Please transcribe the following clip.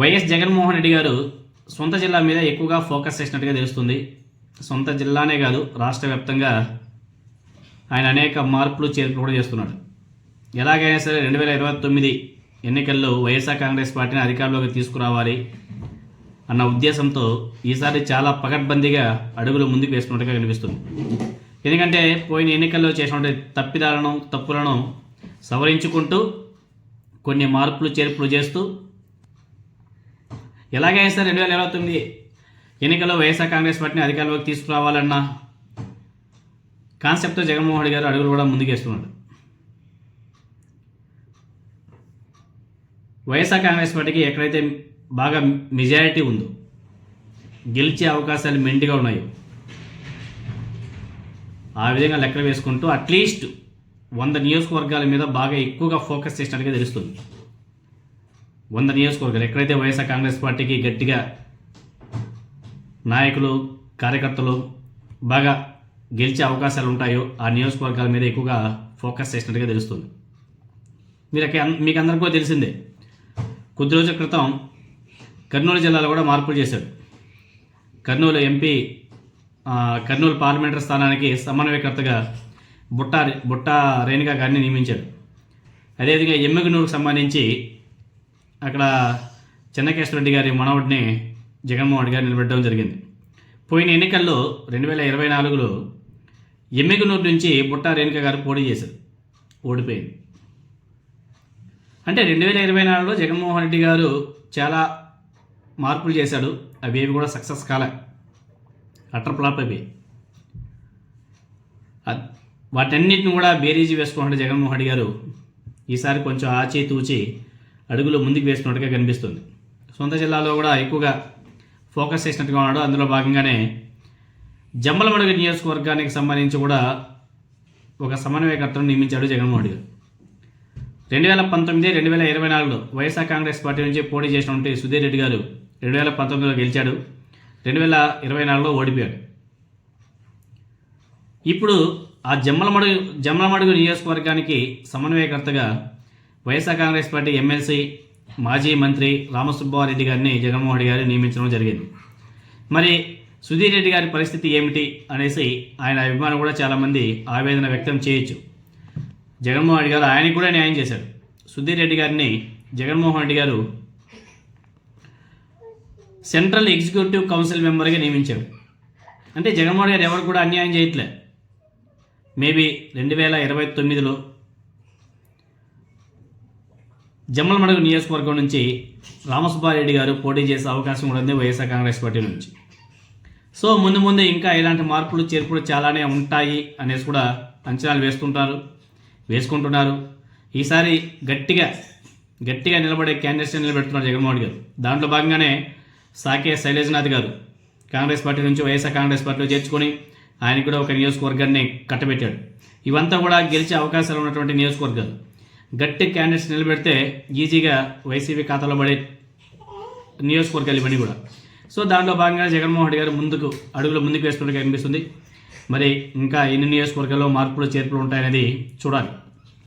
YS Jaganmohan Reddy గారు సొంత జిల్లా మీద ఎక్కువగా ఫోకస్ చేసినట్టుగా తెలుస్తుంది. సొంత జిల్లానే కాదు రాష్ట్ర వ్యాప్తంగా ఆయన అనేక మార్పులు చేర్పులు కూడా చేస్తున్నాడు. ఎలాగైనా సరే రెండు వేల ఇరవై తొమ్మిది ఎన్నికల్లో వైఎస్ఆర్ కాంగ్రెస్ పార్టీని అధికారంలోకి తీసుకురావాలి అన్న ఉద్దేశంతో ఈసారి చాలా పకడ్బందీగా అడుగులు ముందుకు వేస్తున్నట్టుగా కనిపిస్తుంది. ఎందుకంటే పోయిన ఎన్నికల్లో చేసినటువంటి తప్పిదాలను తప్పులను సవరించుకుంటూ కొన్ని మార్పులు చేర్పులు చేస్తూ ఎలాగైనా సరే రెండు వేల ఇరవై తొమ్మిది ఎన్నికల్లో వైఎస్ఆర్ కాంగ్రెస్ పార్టీని అధికారంలోకి తీసుకురావాలన్న కాన్సెప్ట్తో జగన్మోహన్ రెడ్డి గారు అడుగులు కూడా ముందుకేస్తున్నాడు. వైఎస్ఆర్ కాంగ్రెస్ పార్టీకి ఎక్కడైతే బాగా మెజారిటీ ఉందో గెలిచే అవకాశాలు మెండిగా ఉన్నాయో. ఆ విధంగా లెక్కలు వేసుకుంటూ అట్లీస్ట్ వంద నియోజకవర్గాల మీద బాగా ఎక్కువగా ఫోకస్ చేసినట్టుగా తెలుస్తుంది. వంద నియోజకవర్గాలు. ఎక్కడైతే వైఎస్ఆర్ కాంగ్రెస్ పార్టీకి గట్టిగా నాయకులు కార్యకర్తలు బాగా గెలిచే అవకాశాలు ఉంటాయో ఆ నియోజకవర్గాల మీద ఎక్కువగా ఫోకస్ చేసినట్టుగా తెలుస్తుంది. మీరు మీకు అందరికీ కూడా తెలిసిందే కొద్ది రోజుల క్రితం కర్నూలు జిల్లాలో కూడా మార్పులు చేశారు. కర్నూలు ఎంపీ కర్నూలు పార్లమెంటరీ స్థానానికి సమన్వయకర్తగా బుట్ట బుట్ట రేణుగా గారిని నియమించాడు అదేవిధంగా ఎమ్మిగనూరుకు సంబంధించి అక్కడ చెన్నకేశ్వరరెడ్డి గారి మనవడిని జగన్మోహన్ రెడ్డి గారు నిలబెట్టడం జరిగింది. పోయిన ఎన్నికల్లో రెండు వేల ఇరవై నాలుగులో ఎమ్మిగనూరు నుంచి బుట్ట రేణుక గారు పోటీ చేశారు. ఓడిపోయింది. అంటే రెండు వేల ఇరవై నాలుగులో జగన్మోహన్ రెడ్డి గారు చాలా మార్పులు చేశాడు. అవి ఏవి కూడా సక్సెస్ కాలే. అటర్ ఫ్లాప్ అవి వాటన్నిటిని కూడా బేరీజీ వేసుకుంటున్న జగన్మోహన్ రెడ్డి గారు ఈసారి కొంచెం ఆచి తూచి అడుగులు ముందుకు వేసుకున్నట్టుగా కనిపిస్తుంది. సొంత జిల్లాలో కూడా ఎక్కువగా ఫోకస్ చేసినట్టుగా ఉన్నాడు. అందులో భాగంగానే జమ్మలమడుగు నియోజకవర్గానికి సంబంధించి కూడా ఒక సమన్వయకర్తను నియమించాడు జగన్మోహన్ రెడ్డి గారు. రెండు వేల పంతొమ్మిది రెండు వేల ఇరవై నాలుగులో వైఎస్ఆర్ కాంగ్రెస్ పార్టీ నుంచి పోటీ చేసినటువంటి సుధీర్ రెడ్డి గారు రెండు వేల పంతొమ్మిదిలో గెలిచాడు. రెండు వేల ఇరవై నాలుగులో ఓడిపోయాడు. ఇప్పుడు ఆ జమ్మలమడుగు జమ్మలమడుగు నియోజకవర్గానికి సమన్వయకర్తగా వైఎస్ఆర్ కాంగ్రెస్ పార్టీ ఎమ్మెల్సీ మాజీ మంత్రి రామసుబ్బారెడ్డి గారిని జగన్మోహన్ రెడ్డి గారు నియమించడం జరిగింది. మరి సుధీర్ రెడ్డి గారి పరిస్థితి ఏమిటి అనేసి ఆయన అభిమానులు కూడా చాలామంది ఆవేదన వ్యక్తం చేయొచ్చు. జగన్మోహన్ రెడ్డి గారు ఆయనకు కూడా న్యాయం చేశాడు సుధీర్ రెడ్డి గారిని జగన్మోహన్ రెడ్డి గారు సెంట్రల్ ఎగ్జిక్యూటివ్ కౌన్సిల్ మెంబర్గా నియమించాడు అంటే జగన్మోహన్ గారు ఎవరు కూడా అన్యాయం చేయట్లే. మేబీ రెండు వేల ఇరవై తొమ్మిదిలో జమ్మలమడుగు నియోజకవర్గం నుంచి రామసుబ్బారెడ్డి గారు పోటీ చేసే అవకాశం కూడా ఉంది వైఎస్ఆర్ కాంగ్రెస్ పార్టీ నుంచి. సో ముందు ముందు ఇంకా ఇలాంటి మార్పులు చేర్పులు చాలానే ఉంటాయి అనేసి కూడా అంచనాలు వేస్తుంటారు వేసుకుంటున్నారు. ఈసారి గట్టిగా గట్టిగా నిలబడే క్యాండిడేట్స్ నిలబెడుతున్నారు జగన్మోహన్ గారు. దాంట్లో భాగంగానే సాకే శైలేజ్నాథ్ గారు కాంగ్రెస్ పార్టీ నుంచి వైఎస్ఆర్ కాంగ్రెస్ పార్టీలో చేర్చుకొని ఆయన కూడా ఒక నియోజకవర్గాన్ని కట్టబెట్టాడు. ఇవంతా కూడా గెలిచే అవకాశాలు ఉన్నటువంటి నియోజకవర్గాలు. గట్టి క్యాండిడేట్స్ నిలబెడితే ఈజీగా వైసీపీ ఖాతాలో పడే నియోజకవర్గాలు ఇవన్నీ కూడా. సో దాంట్లో భాగంగా జగన్మోహన్ రెడ్డి గారు ముందుకు అడుగులు ముందుకు వేస్తున్నట్టుగా కనిపిస్తుంది. మరి ఇంకా ఎన్ని నియోజకవర్గాల్లో మార్పులు చేర్పులు ఉంటాయనేది చూడాలి.